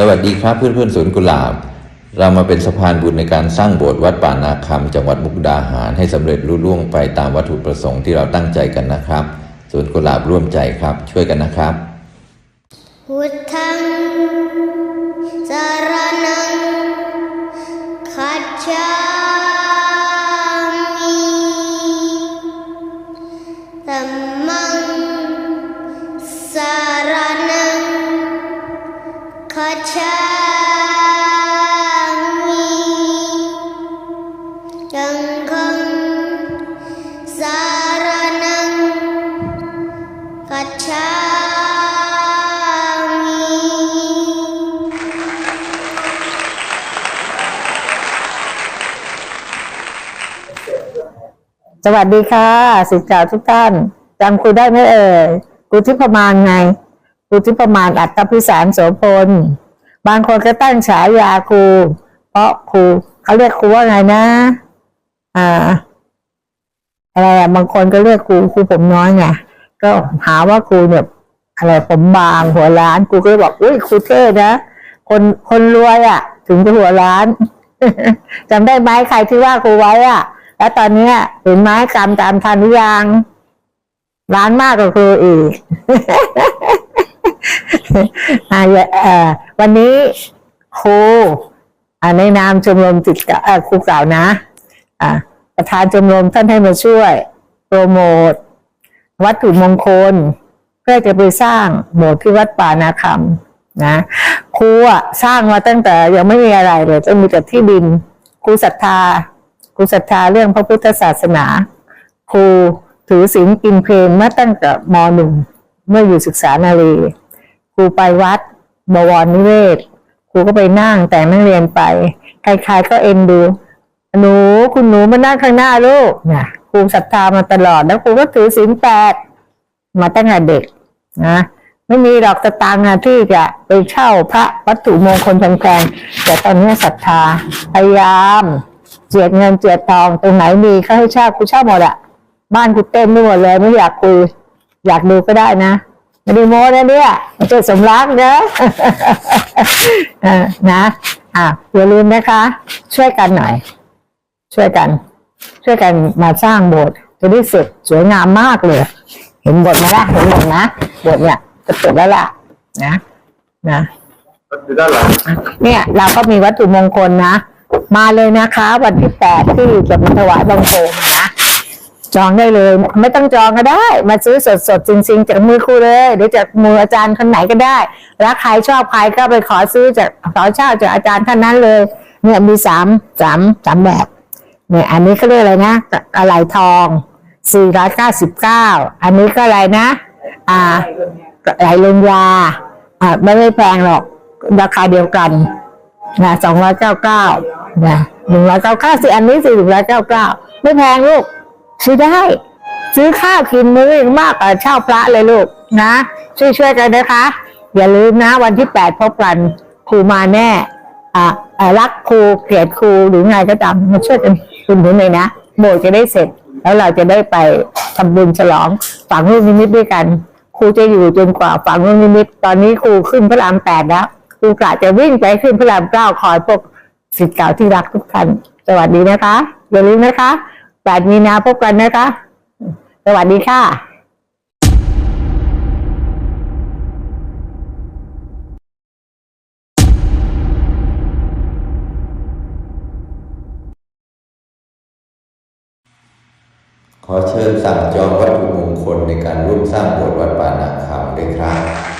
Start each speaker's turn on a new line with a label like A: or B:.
A: สวัสดีครับเพื่อนเพื่อนสวนกุหลาบ เรามาเป็นสะพานบุญในการสร้างโบสถ์วัดป่านาคำจังหวัดมุกดาหารให้สำเร็จลุล่วงไปตามวัตถุประสงค์ที่เราตั้งใจกันนะครับสวนกุหลาบร่วมใจครับช่วยกันนะครับ
B: พุทธังสารนังคัจฉา ส
C: วัสดีค่ะสิทธิ์เก่าทุกท่านจำครูได้ไหมเอ่ยครูทิพมานไงครูทิพมานอัตพิสารโสพลบางคนก็ตั้งฉายาครู เพราะครูเขาเรียกครูว่าไงนะ อ่า อะไรอะบางคนก็เรียกครูครูผมน้อยไงก็หาว่าครูเนี่ยอะไรผมบางหัวล้านครูก็เลยบอกอุ้ยครูเท่นะคนคนรวยอะถึงจะหัวล้านจำได้ไหมใครที่ว่าครูไว้อะ แล้วตอนเนี้ยเห็นไหมกรรมตามทันหรือยังร้านมากกว่าครูอีกวันนี้ครูอ่าในนามชมรมจิตครูเก่านะประธานชมรมท่านให้มาช่วย โปรโมท วัตถุมงคล เพื่อจะไปสร้างโบสถ์ที่วัดป่านาคำนะครูสร้างมาตั้งแต่ยังไม่มีอะไรเลยจะมีแต่ที่ดินครูศรัทธา ครูศรัทธาเรื่องพระพุทธศาสนา ครูถือศีลกินเพลงมาตั้งแต่มหนึ่งเมื่ออยู่ศึกษานารีครูไปวัดบวรนิเวศ ครูก็ไปนั่งแต่งนักเรียนไป ใครๆก็เอ็นดู หนูคุณหนูมานั่งข้างหน้าลูกนะครูศรัทธามาตลอดแล้วครูก็ถือศีลแปดมาตั้งแต่เด็กนะไม่มีดอกตะตังค์อะที่จะไปเช่าพระวัตถุมงคลแพงๆแต่ตอนนี้ศรัทธาพยายาม เจียดเงินเจียดทองตรงไหนมีเขาให้เช่ากูเช่าหมดอะบ้านกูเต็มไปหมดเลย ไม่อยากคุยอยากดูก็ได้นะไม่ได้โม้นะเนี่ยไม่ใช่สมรักนะเออนะอะอย่าลืมนะคะ ช่วยกันหน่อย ช่วยกัน ช่วยกันมาสร้างโบสถ์จะได้เสร็จสวยงามมากเลย เห็นบทไหมล่ะเห็นบทนะบทเนี่ยจะเสร็จแล้วล่ะ นะ นะ
D: อยู่ด้านหลัง
C: เนี่ย เราก็มีวัตถุมงคลนะ มาเลยนะคะ วันที่แปดที่จะมาถวายบังคมนะจองได้เลย ไม่ต้องจองก็ได้ มาซื้อสดสดๆจริง ๆ จากมือครูเลย หรือจากมืออาจารย์คนไหนก็ได้รักใครชอบใครก็ไปขอซื้อจากขอเช่าจากอาจารย์ท่านนั้นเลย เนี่ยมีสามสามสามแบบเนี่ยอันนี้เขาเรียกอะไรนะอะไรทองสี่ร้อยเก้าสิบเก้าอันนี้ก็อะไรนะ อ่าไหลลงยาอ่าไม่ไม่แพงหรอกราคาเดียวกันนะสองร้อยเก้าเก้า นะหนึ่งร้อยเก้าเก้าสิอันนี้สี่หนึ่งร้อยเก้าเก้าไม่แพงลูก ซื้อได้ ซื้อข้าวกินมื้อมากกว่าเช่าพระเลยลูกนะ ช่วยช่วยๆกันนะคะ อย่าลืมนะวันที่แปดพบกันครูมาแน่อ่ารักครูเกลียดครูหรือไงก็ตามมาช่วยกันคุณนุนเลยนะโบสถ์จะได้เสร็จ แล้วเราจะได้ไปทำบุญฉลองฝังลูกนิมิตด้วยกันครูจะอยู่จนกว่าฝังลูกนิมิต ตอนนี้ครูขึ้นพระรามแปดแล้วครูกะจะวิ่งไปขึ้นพระรามเก้าคอยพวก สิทธิ์เก่าที่รักทุกท่านสวัสดีนะคะ อย่าลืมนะคะแปดมีนาพบกันนะคะ สวัสดีค่ะ
A: ขอเชิญสั่งจองวัตถุมงคลในการร่วมสร้างโบสถ์วัดป่านาคำด้วยครับ